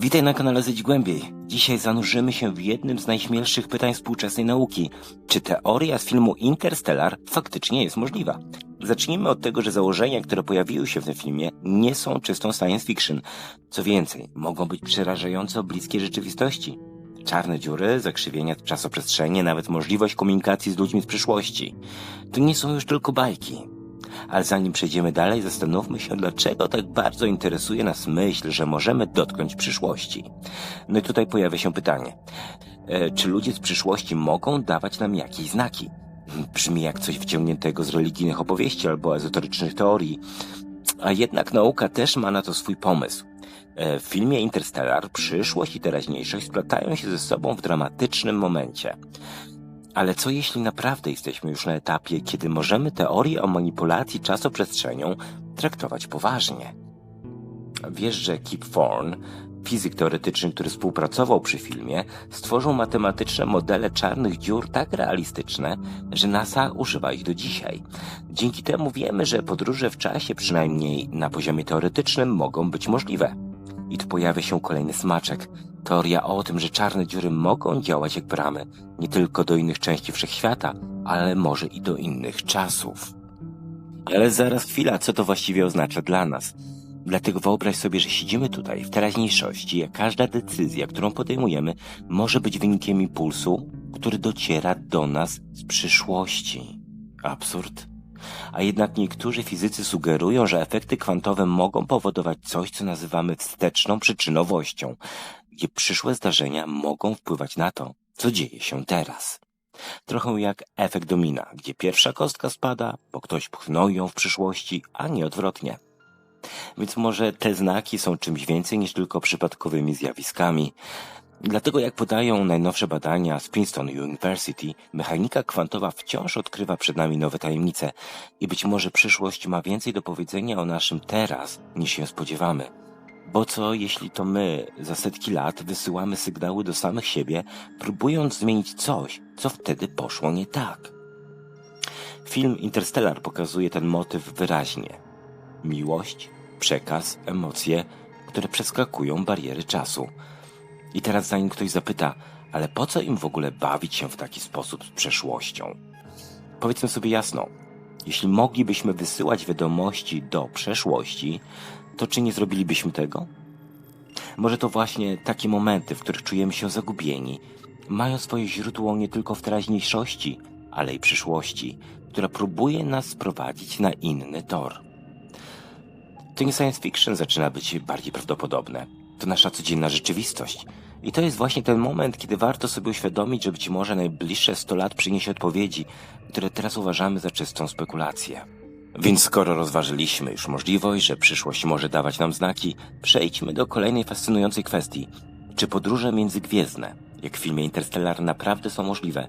Witaj na kanale Zejdź Głębiej. Dzisiaj zanurzymy się w jednym z najśmielszych pytań współczesnej nauki. Czy teoria z filmu Interstellar faktycznie jest możliwa? Zacznijmy od tego, że założenia, które pojawiły się w tym filmie, nie są czystą science fiction. Co więcej, mogą być przerażająco bliskie rzeczywistości. Czarne dziury, zakrzywienia czasoprzestrzeni, nawet możliwość komunikacji z ludźmi z przyszłości. To nie są już tylko bajki. Ale zanim przejdziemy dalej, zastanówmy się, dlaczego tak bardzo interesuje nas myśl, że możemy dotknąć przyszłości. No i tutaj pojawia się pytanie. E, czy ludzie z przyszłości mogą dawać nam jakieś znaki? Brzmi jak coś wciągniętego z religijnych opowieści albo ezoterycznych teorii. A jednak nauka też ma na to swój pomysł. E, w filmie Interstellar przyszłość i teraźniejszość splatają się ze sobą w dramatycznym momencie. Ale co jeśli naprawdę jesteśmy już na etapie, kiedy możemy teorię o manipulacji czasoprzestrzenią traktować poważnie? Wiesz, że Kip Thorne, fizyk teoretyczny, który współpracował przy filmie, stworzył matematyczne modele czarnych dziur tak realistyczne, że NASA używa ich do dzisiaj. Dzięki temu wiemy, że podróże w czasie, przynajmniej na poziomie teoretycznym, mogą być możliwe. I tu pojawia się kolejny smaczek. Teoria o tym, że czarne dziury mogą działać jak bramy, nie tylko do innych części wszechświata, ale może i do innych czasów. Ale zaraz chwila, co to właściwie oznacza dla nas? Dlatego wyobraź sobie, że siedzimy tutaj, w teraźniejszości, a każda decyzja, którą podejmujemy, może być wynikiem impulsu, który dociera do nas z przyszłości. Absurd. A jednak niektórzy fizycy sugerują, że efekty kwantowe mogą powodować coś, co nazywamy wsteczną przyczynowością, gdzie przyszłe zdarzenia mogą wpływać na to, co dzieje się teraz. Trochę jak efekt domina, gdzie pierwsza kostka spada, bo ktoś pchnął ją w przyszłości, a nie odwrotnie. Więc może te znaki są czymś więcej niż tylko przypadkowymi zjawiskami. Dlatego jak podają najnowsze badania z Princeton University, mechanika kwantowa wciąż odkrywa przed nami nowe tajemnice i być może przyszłość ma więcej do powiedzenia o naszym teraz niż się spodziewamy. Bo co jeśli to my za setki lat wysyłamy sygnały do samych siebie, próbując zmienić coś, co wtedy poszło nie tak? Film Interstellar pokazuje ten motyw wyraźnie. Miłość, przekaz, emocje, które przeskakują bariery czasu. I teraz zanim ktoś zapyta, ale po co im w ogóle bawić się w taki sposób z przeszłością? Powiedzmy sobie jasno, jeśli moglibyśmy wysyłać wiadomości do przeszłości, to czy nie zrobilibyśmy tego? Może to właśnie takie momenty, w których czujemy się zagubieni, mają swoje źródło nie tylko w teraźniejszości, ale i przyszłości, która próbuje nas sprowadzić na inny tor. To nie science fiction zaczyna być bardziej prawdopodobne. To nasza codzienna rzeczywistość. I to jest właśnie ten moment, kiedy warto sobie uświadomić, że być może najbliższe 100 lat przyniesie odpowiedzi, które teraz uważamy za czystą spekulację. Więc skoro rozważyliśmy już możliwość, że przyszłość może dawać nam znaki, przejdźmy do kolejnej fascynującej kwestii. Czy podróże międzygwiezdne, jak w filmie Interstellar, naprawdę są możliwe?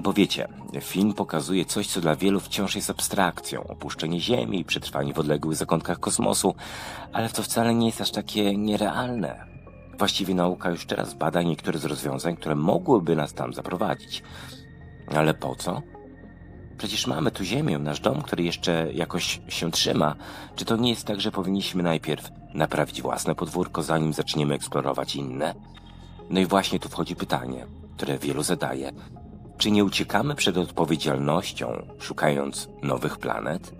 Bo wiecie, film pokazuje coś, co dla wielu wciąż jest abstrakcją, opuszczenie Ziemi i przetrwanie w odległych zakątkach kosmosu, ale to wcale nie jest aż takie nierealne. Właściwie nauka już teraz bada niektóre z rozwiązań, które mogłyby nas tam zaprowadzić. Ale po co? Przecież mamy tu ziemię, nasz dom, który jeszcze jakoś się trzyma. Czy to nie jest tak, że powinniśmy najpierw naprawić własne podwórko, zanim zaczniemy eksplorować inne? No i właśnie tu wchodzi pytanie, które wielu zadaje. Czy nie uciekamy przed odpowiedzialnością, szukając nowych planet?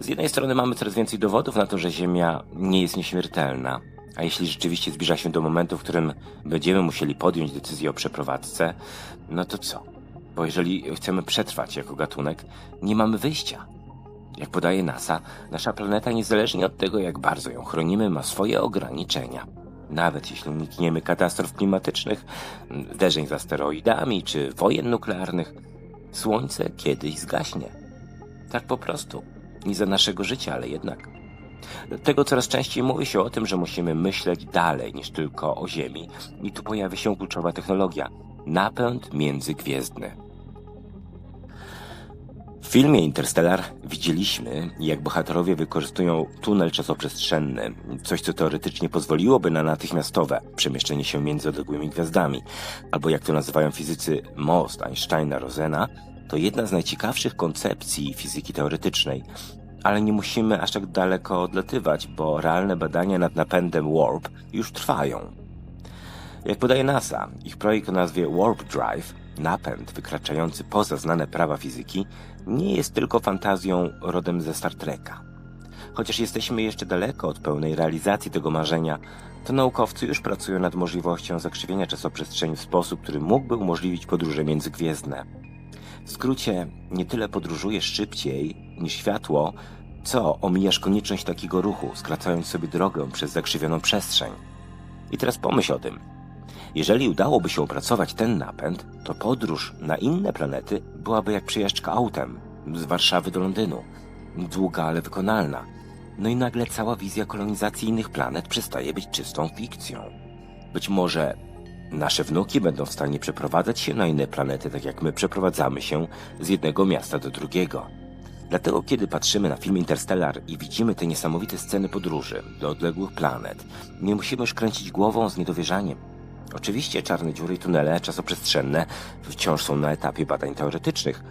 Z jednej strony mamy coraz więcej dowodów na to, że Ziemia nie jest nieśmiertelna, a jeśli rzeczywiście zbliża się do momentu, w którym będziemy musieli podjąć decyzję o przeprowadzce, no to co? Bo jeżeli chcemy przetrwać jako gatunek, nie mamy wyjścia. Jak podaje NASA, nasza planeta niezależnie od tego, jak bardzo ją chronimy, ma swoje ograniczenia. Nawet jeśli unikniemy katastrof klimatycznych, zderzeń z asteroidami czy wojen nuklearnych, Słońce kiedyś zgaśnie. Tak po prostu. Nie za naszego życia, ale jednak. Dlatego coraz częściej mówi się o tym, że musimy myśleć dalej niż tylko o Ziemi. I tu pojawia się kluczowa technologia napęd międzygwiezdny. Filmie Interstellar widzieliśmy, jak bohaterowie wykorzystują tunel czasoprzestrzenny, coś co teoretycznie pozwoliłoby na natychmiastowe przemieszczenie się między odległymi gwiazdami, albo jak to nazywają fizycy most Einsteina-Rosena, to jedna z najciekawszych koncepcji fizyki teoretycznej. Ale nie musimy aż tak daleko odlatywać, bo realne badania nad napędem Warp już trwają. Jak podaje NASA, ich projekt o nazwie Warp Drive, napęd wykraczający poza znane prawa fizyki, nie jest tylko fantazją rodem ze Star Treka. Chociaż jesteśmy jeszcze daleko od pełnej realizacji tego marzenia, to naukowcy już pracują nad możliwością zakrzywienia czasoprzestrzeni w sposób, który mógłby umożliwić podróże międzygwiezdne. W skrócie, nie tyle podróżujesz szybciej niż światło, co omijasz konieczność takiego ruchu, skracając sobie drogę przez zakrzywioną przestrzeń. I teraz pomyśl o tym. Jeżeli udałoby się opracować ten napęd, to podróż na inne planety byłaby jak przejażdżka autem z Warszawy do Londynu. Długa, ale wykonalna. No i nagle cała wizja kolonizacji innych planet przestaje być czystą fikcją. Być może nasze wnuki będą w stanie przeprowadzać się na inne planety, tak jak my przeprowadzamy się z jednego miasta do drugiego. Dlatego, kiedy patrzymy na film Interstellar i widzimy te niesamowite sceny podróży do odległych planet, nie musimy już kręcić głową z niedowierzaniem. Oczywiście czarne dziury i tunele czasoprzestrzenne wciąż są na etapie badań teoretycznych,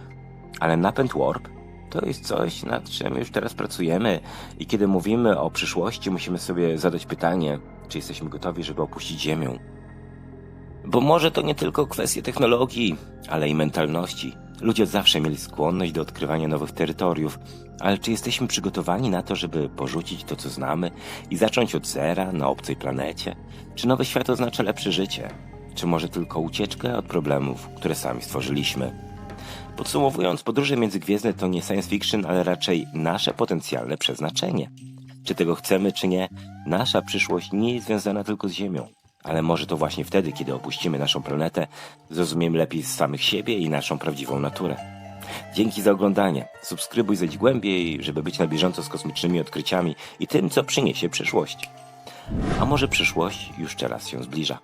ale napęd Warp to jest coś, nad czym już teraz pracujemy i kiedy mówimy o przyszłości, musimy sobie zadać pytanie, czy jesteśmy gotowi, żeby opuścić Ziemię. Bo może to nie tylko kwestie technologii, ale i mentalności. Ludzie zawsze mieli skłonność do odkrywania nowych terytoriów, ale czy jesteśmy przygotowani na to, żeby porzucić to, co znamy i zacząć od zera na obcej planecie? Czy nowy świat oznacza lepsze życie? Czy może tylko ucieczkę od problemów, które sami stworzyliśmy? Podsumowując, podróże międzygwiezdne to nie science fiction, ale raczej nasze potencjalne przeznaczenie. Czy tego chcemy, czy nie, nasza przyszłość nie jest związana tylko z Ziemią. Ale może to właśnie wtedy, kiedy opuścimy naszą planetę, zrozumiemy lepiej samych siebie i naszą prawdziwą naturę. Dzięki za oglądanie. Subskrybuj zejdź głębiej, żeby być na bieżąco z kosmicznymi odkryciami i tym, co przyniesie przyszłość. A może przyszłość już teraz się zbliża.